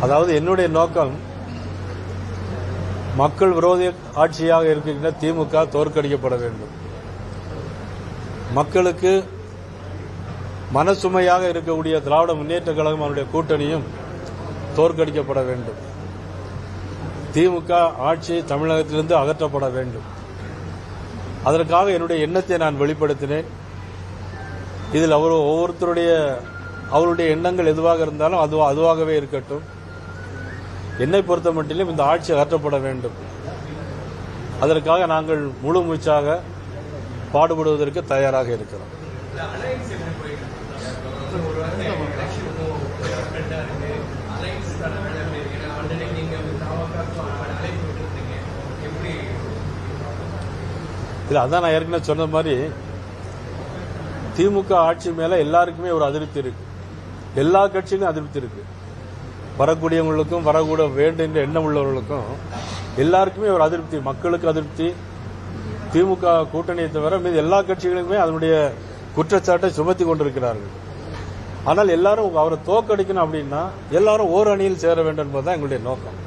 அதாவது என்னுடைய நோக்கம் மக்கள் விரோத ஆட்சியாக இருக்கின்ற திமுக தோற்கடிக்கப்பட வேண்டும். மக்களுக்கு மனசுமையாக இருக்கக்கூடிய திராவிட முன்னேற்ற கழகம் அவருடைய கூட்டணியும் தோற்கடிக்கப்பட வேண்டும். திமுக ஆட்சி தமிழகத்திலிருந்து அகற்றப்பட வேண்டும். அதற்காக என்னுடைய எண்ணத்தை நான் வெளிப்படுத்தினேன். இதில் அவர் ஒவ்வொருத்தருடைய அவருடைய எண்ணங்கள் எதுவாக இருந்தாலும் அது அதுவாகவே இருக்கட்டும். என்னை பொறுத்த மட்டிலும் இந்த ஆட்சி அகற்றப்பட வேண்டும். அதற்காக நாங்கள் முழு மூச்சாக பாடுபடுவதற்கு தயாராக இருக்கிறோம். இல்ல அதான் நான் ஏற்கனவே சொன்ன மாதிரி திமுக ஆட்சி மேல எல்லாருக்குமே ஒரு அதிருப்தி இருக்கு. எல்லா கட்சியிலும் அதிருப்தி இருக்கு. வரக்கூடியவங்களுக்கும் வரக்கூட வேண்டும் என்ற எண்ணம் உள்ளவர்களுக்கும் எல்லாருக்குமே ஒரு அதிருப்தி மக்களுக்கு அதிருப்தி. திமுக கூட்டணியை தவிர மீது எல்லா கட்சிகளுக்குமே அதனுடைய குற்றச்சாட்டை சுமத்தி கொண்டிருக்கிறார்கள். ஆனால் எல்லாரும் அவரை தோக்கடிக்கணும் அப்படின்னா எல்லாரும் ஓர் அணியில் சேர வேண்டும் என்பதுதான் எங்களுடைய நோக்கம்.